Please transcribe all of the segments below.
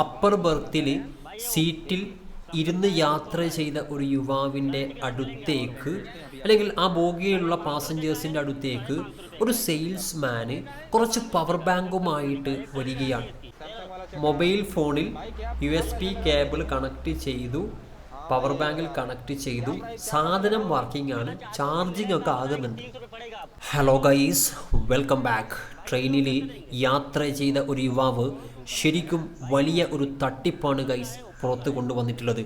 Upper ബർത്തിൽ സീറ്റിൽ ഇരുന്ന് യാത്ര ചെയ്ത ഒരു യുവാവിന്റെ അടുത്തേക്ക് അല്ലെങ്കിൽ ആ ബോഗിയിലുള്ള പാസഞ്ചേഴ്സിന്റെ അടുത്തേക്ക് ഒരു സെയിൽസ്മാന് കുറച്ച് പവർ ബാങ്കുമായിട്ട് വരികയാണ്. മൊബൈൽ ഫോണിൽ U S B cable connect ചെയ്തു. പവർ ബാങ്കിൽ കണക്ട് ചെയ്തു. സാധനം വർക്കിംഗ് ആണ്. ചാർജിങ് ഒക്കെ ആകുന്നുണ്ട്. Hello guys welcome back. ട്രെയിനിൽ യാത്ര ചെയ്ത ഒരു യുവാവ് ശരിക്കും വലിയ ഒരു തട്ടിപ്പാണ് ഗൈസ് പുറത്ത് കൊണ്ടുവന്നിട്ടുള്ളത്.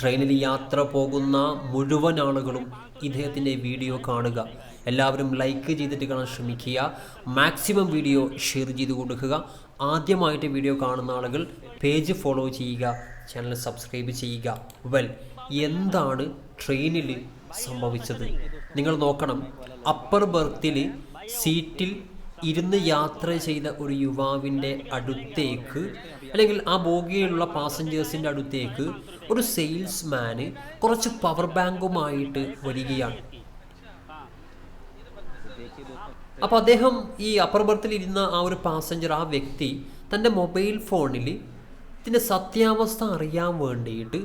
ട്രെയിനിൽ യാത്ര പോകുന്ന മുഴുവൻ ആളുകളും ഇദ്ദേഹത്തിന്റെ വീഡിയോ കാണുക. എല്ലാവരും ലൈക്ക് ചെയ്തിട്ട് കാണാൻ ശ്രമിക്കുക. മാക്സിമം വീഡിയോ ഷെയർ ചെയ്ത് കൊടുക്കുക. ആദ്യമായിട്ട് വീഡിയോ കാണുന്ന ആളുകൾ പേജ് ഫോളോ ചെയ്യുക. ചാനൽ സബ്സ്ക്രൈബ് ചെയ്യുക. വെൽ എന്താണ് ട്രെയിനിൽ സംഭവിച്ചത്? നിങ്ങൾ നോക്കണം. അപ്പർ ബർത്തിൽ സീറ്റിൽ ഇരുന്ന് യാത്ര ചെയ്ത ഒരു യുവാവിന്റെ അടുത്തേക്ക് അല്ലെങ്കിൽ ആ ബോഗിയിലുള്ള പാസഞ്ചേഴ്സിന്റെ അടുത്തേക്ക് ഒരു സെയിൽസ്മാന് കുറച്ച് പവർ ബാങ്കുമായിട്ട് വരികയാണ്. അപ്പോൾ അദ്ദേഹം ഈ അപ്പർ ബർത്തിൽ ഇരുന്ന ആ ഒരു പാസഞ്ചർ ആ വ്യക്തി തന്റെ മൊബൈൽ ഫോണിൽ ഇതിന്റെ സത്യാവസ്ഥ അറിയാൻ വേണ്ടിയിട്ട്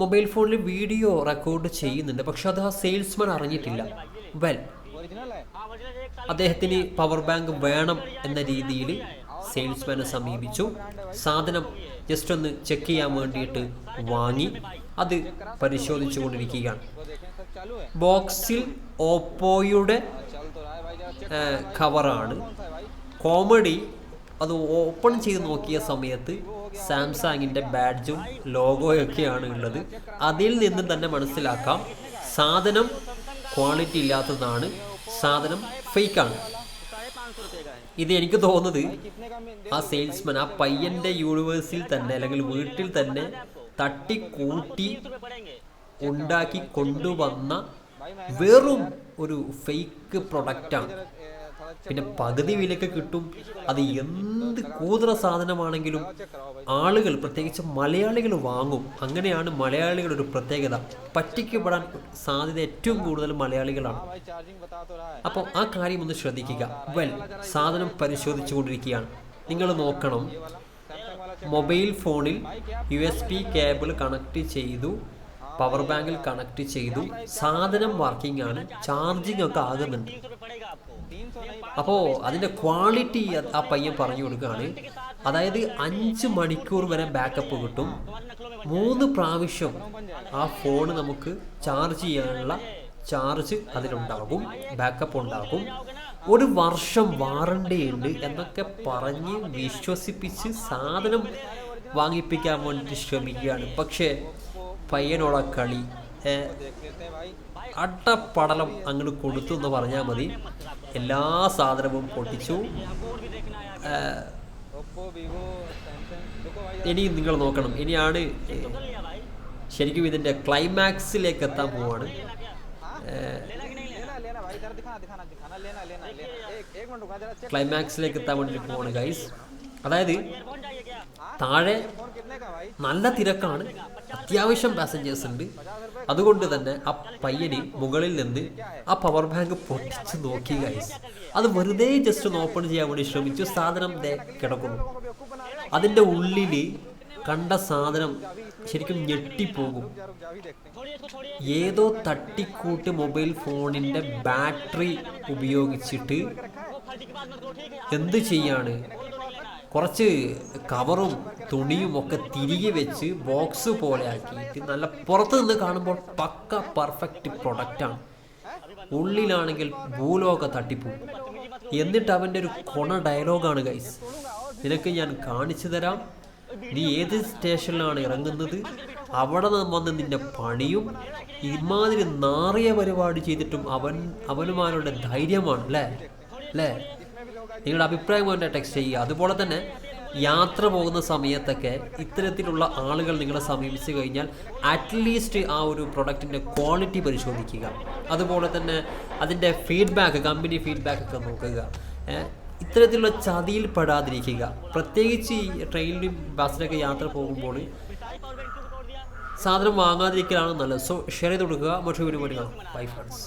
മൊബൈൽ ഫോണിൽ വീഡിയോ റെക്കോർഡ് ചെയ്യുന്നുണ്ട്. പക്ഷെ അത് ആ സെയിൽസ്മാൻ അറിഞ്ഞിട്ടില്ല. വെൽ അദ്ദേഹത്തിന് പവർ ബാങ്ക് വേണം എന്ന രീതിയിൽ സെയിൽസ്മാനെ സമീപിച്ചു. സാധനം ജസ്റ്റ് ഒന്ന് ചെക്ക് ചെയ്യാൻ വേണ്ടിയിട്ട് വാങ്ങി. അത് പരിശോധിച്ചു കൊണ്ടിരിക്കുകയാണ് ബോക്സിൽ ഓപ്പോയുടെ കവറാണ് കോമഡി അത് ഓപ്പൺ ചെയ്ത് നോക്കിയ സമയത്ത് സാംസങ്ങിന്റെ ബാഡ്ജും ലോഗോയൊക്കെയാണ് ഉള്ളത്. അതിൽ നിന്ന് തന്നെ മനസ്സിലാക്കാം സാധനം ക്വാളിറ്റി ഇല്ലാത്തതാണ് സാധനം ഫേക്കാണ് ഇത് എനിക്ക് തോന്നുന്നത് ആ സെയിൽസ്മാൻ ആ പയ്യന്റെ യൂണിവേഴ്സിൽ തന്നെ അല്ലെങ്കിൽ വീട്ടിൽ തന്നെ തട്ടിക്കൂട്ടി ഉണ്ടാക്കി കൊണ്ടുവന്ന വെറും ഒരു ഫേക്ക് പ്രൊഡക്റ്റാണ് പിന്നെ പകുതി വിലക്ക് കിട്ടും. അത് എന്ത് കൂതറ സാധനമാണെങ്കിലും ആളുകൾ പ്രത്യേകിച്ച് മലയാളികൾ വാങ്ങും. അങ്ങനെയാണ് മലയാളികളുടെ ഒരു പ്രത്യേകത. പറ്റിക്കപ്പെടാൻ സാധ്യത ഏറ്റവും കൂടുതൽ മലയാളികളാണ്. അപ്പോൾ ആ കാര്യം ഒന്ന് ശ്രദ്ധിക്കുക. വെൽ സാധനം പരിശോധിച്ചു കൊണ്ടിരിക്കുകയാണ് നിങ്ങൾ നോക്കണം. മൊബൈൽ ഫോണിൽ യു എസ് കേബിൾ കണക്ട് ചെയ്തു. പവർ ബാങ്കിൽ കണക്ട് ചെയ്തു. സാധനം വർക്കിംഗ് ആണ്. ചാർജിങ് ഒക്കെ ആകുന്നുണ്ട്. അപ്പോ അതിന്റെ ക്വാളിറ്റി ആ പയ്യൻ പറഞ്ഞു കൊടുക്കുകയാണ്. അതായത് അഞ്ച് മണിക്കൂർ വരെ ബാക്കപ്പ് കിട്ടും. മൂന്ന് പ്രാവശ്യം ആ ഫോൺ നമുക്ക് ചാർജ് ചെയ്യാനുള്ള ചാർജ് അതിലുണ്ടാകും. ബാക്കപ്പ് ഉണ്ടാകും. ഒരു വർഷം വാറണ്ടി ഉണ്ട് എന്നൊക്കെ പറഞ്ഞ് വിശ്വസിപ്പിച്ച് സാധനം വാങ്ങിപ്പിക്കാൻ വേണ്ടി ശ്രമിക്കുകയാണ്. പക്ഷേ പയ്യനോട കളി. അട്ടപ്പടലം അങ്ങോട്ട് കൊടുത്തു എന്ന് പറഞ്ഞാൽ മതി. എല്ലാ സാധനവും പൊട്ടിച്ചു. ഇനി നിങ്ങൾ നോക്കണം. ഇനിയാണ് ശരിക്കും ഇതിന്റെ ക്ലൈമാക്സിലേക്ക് എത്താൻ പോവാണ്. ക്ലൈമാക്സിലേക്ക് എത്താൻ വേണ്ടിയിട്ട് പോവാണ് ഗൈസ് അതായത് താഴെ നല്ല തിരക്കാണ്. അത്യാവശ്യം പാസഞ്ചേഴ്സ് ഉണ്ട്. അതുകൊണ്ട് തന്നെ ആ പയ്യന് മുകളിൽ നിന്ന് ആ പവർ ബാങ്ക് പൊട്ടിച്ച് നോക്കി ഗൈസ് അത് വെറുതെ ജസ്റ്റ് ഒന്ന് ഓപ്പൺ ചെയ്യാൻ വേണ്ടി ശ്രമിച്ചു. സാധനം കിടക്കുന്നു. അതിന്റെ ഉള്ളിൽ കണ്ട സാധനം ശരിക്കും ഞെട്ടിപ്പോകും. ഏതോ തട്ടിക്കൂട്ട് മൊബൈൽ ഫോണിന്റെ ബാറ്ററി ഉപയോഗിച്ചിട്ട് എന്ത് ചെയ്യാണ്? കുറച്ച് കവറും തുണിയും ഒക്കെ തിരികെ വെച്ച് ബോക്സ് പോലെ ആക്കിയിട്ട് നല്ല പുറത്ത് നിന്ന് കാണുമ്പോൾ പക്ക പെർഫെക്റ്റ് പ്രൊഡക്റ്റാണ് ഉള്ളിലാണെങ്കിൽ ഭൂലോക തട്ടിപ്പൂ. എന്നിട്ട് അവന്റെ ഒരു കൊണ ഡയലോഗാണ് ഗൈസ് നിനക്ക് ഞാൻ കാണിച്ചു തരാം. നീ ഏത് സ്റ്റേഷനിലാണ് ഇറങ്ങുന്നത്? അവിടെ വന്ന് നിന്റെ പണിയും ഇമാതിരി നാറിയ പരിപാടി ചെയ്തിട്ടും അവൻ അവനുമാരുടെ ധൈര്യമാണ് അല്ലേ? അല്ലേ? നിങ്ങളുടെ അഭിപ്രായം പോലെ ടെക്സ്റ്റ് ചെയ്യുക. അതുപോലെ തന്നെ യാത്ര പോകുന്ന സമയത്തൊക്കെ ഇത്തരത്തിലുള്ള ആളുകൾ നിങ്ങളെ സമീപിച്ചു കഴിഞ്ഞാൽ അറ്റ്ലീസ്റ്റ് ആ ഒരു പ്രൊഡക്റ്റിന്റെ ക്വാളിറ്റി പരിശോധിക്കുക. അതുപോലെ തന്നെ അതിന്റെ ഫീഡ്ബാക്ക് കമ്പനി ഫീഡ്ബാക്ക് ഒക്കെ നോക്കുക. ഇത്തരത്തിലുള്ള ചതിയിൽ പെടാതിരിക്കുക. പ്രത്യേകിച്ച് ഈ ട്രെയിനിലും ബസ്സിലൊക്കെ യാത്ര പോകുമ്പോൾ സാധനം വാങ്ങാതിരിക്കലാണ് നല്ലത്. സോ ഷെയർ ചെയ്ത് കൊടുക്കുക. മറ്റൊരു വീഡിയോ കാണാം. Bye friends